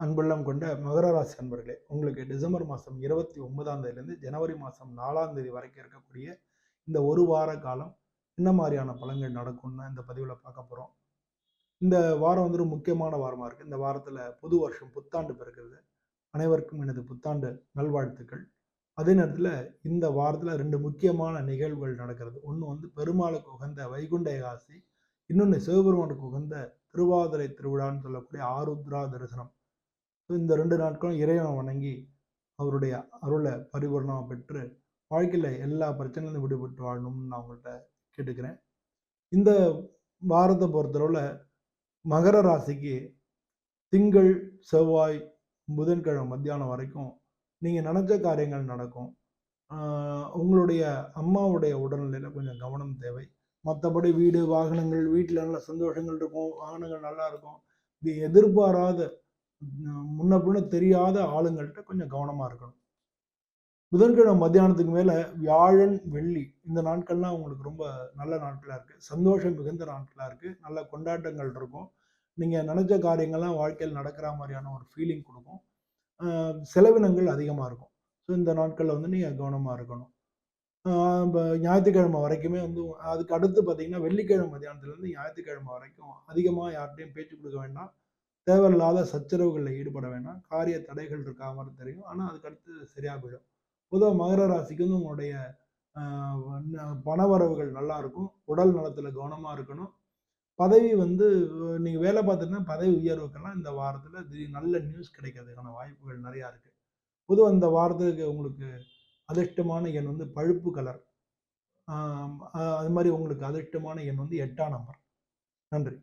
அன்புள்ளம் கொண்ட மகர ராசி அன்பர்களே உங்களுக்கு டிசம்பர் மாதம் இருபத்தி ஒன்பதாம் தேதியிலேருந்து ஜனவரி மாதம் நாலாம் தேதி வரைக்கும் இருக்கக்கூடிய இந்த ஒரு வார காலம் என்ன மாதிரியான பலன்கள் நடக்கும்னு இந்த பதிவில் பார்க்க போகிறோம் இந்த வாரம் வந்து ஒரு முக்கியமான வாரமாக இருக்குது இந்த வாரத்தில் புது வருஷம் புத்தாண்டு பிறக்கிறது. அனைவருக்கும் எனது புத்தாண்டு நல்வாழ்த்துக்கள். அதே நேரத்தில் இந்த வாரத்தில் ரெண்டு முக்கியமான நிகழ்வுகள் நடக்கிறது. ஒன்று வந்து பெருமாளுக்கு உகந்த வைகுண்ட ஏகாசி இன்னொன்று சிவபெருமானுக்கு உகந்த திருவாதிரை திருவிழான்னு சொல்லக்கூடிய ஆருத்ரா தரிசனம். இந்த ரெண்டு நாட்களும் இறைவனை வணங்கி அவருடைய அருளை பரிபூர்ணமாக பெற்று வாழ்க்கையில் எல்லா பிரச்சனையிலும் விடுபட்டு வாழணும்னு நான் உங்கள்கிட்ட கேட்டுக்கிறேன். இந்த வாரத்தை பொறுத்தளவில் மகர ராசிக்கு திங்கள் செவ்வாய் புதன்கிழமை மத்தியானம் வரைக்கும் நீங்கள் நினச்ச காரியங்கள் நடக்கும். உங்களுடைய அம்மாவுடைய உடல்நிலையில் கொஞ்சம் கவனம் தேவை. மற்றபடி வீடு வாகனங்கள் வீட்டில் நல்ல சந்தோஷங்கள் இருக்கும் வாகனங்கள் நல்லா இருக்கும். இது எதிர்பாராத முன்ன பின்ன தெரியாத ஆளுங்கள்கிட்ட கொஞ்சம் கவனமாக இருக்கணும். புதன்கிழமை மத்தியானத்துக்கு மேலே வியாழன் வெள்ளி இந்த நாட்கள்லாம் உங்களுக்கு ரொம்ப நல்ல நாட்களாக இருக்குது சந்தோஷம் மிகுந்த நாட்களாக இருக்குது நல்ல கொண்டாட்டங்கள் இருக்கும். நீங்கள் நினச்ச காரியங்கள்லாம் வாழ்க்கையில் நடக்கிற மாதிரியான ஒரு ஃபீலிங் கொடுக்கும். செலவினங்கள் அதிகமாக இருக்கும். ஸோ இந்த நாட்களில் வந்து நீங்கள் கவனமாக இருக்கணும். இப்போ ஞாயிற்றுக்கிழமை வரைக்குமே வந்து அதுக்கு அடுத்து பார்த்தீங்கன்னா வெள்ளிக்கிழமை மத்தியானத்துலேருந்து ஞாயிற்றுக்கிழமை வரைக்கும் அதிகமாக யார்கிட்டையும் பேச்சு கொடுக்க வேண்டாம். தேவையில்லாத சச்சரவுகளில் ஈடுபட வேண்டாம் காரிய தடைகள் இருக்கா மாதிரி தெரியும். ஆனால் அதுக்கடுத்து சரியாக போயிடும். பொதுவாக மகர ராசிக்கு வந்து உங்களுடைய பணவரவுகள் நல்லா இருக்கும். உடல் நலத்தில் கவனமாக இருக்கணும். பதவி வந்து நீங்கள் வேலை பார்த்துட்டுனா பதவி உயர்வுக்கெல்லாம் இந்த வாரத்தில் திடீர் நல்ல நியூஸ் கிடைக்கிறதுக்கான வாய்ப்புகள் நிறையா இருக்குது பொதுவாக இந்த வாரத்துக்கு உங்களுக்கு அதிர்ஷ்டமான எண் வந்து பழுப்பு கலர். அது மாதிரி உங்களுக்கு அதிர்ஷ்டமான எண் வந்து எட்டாம் நம்பர் நன்றி.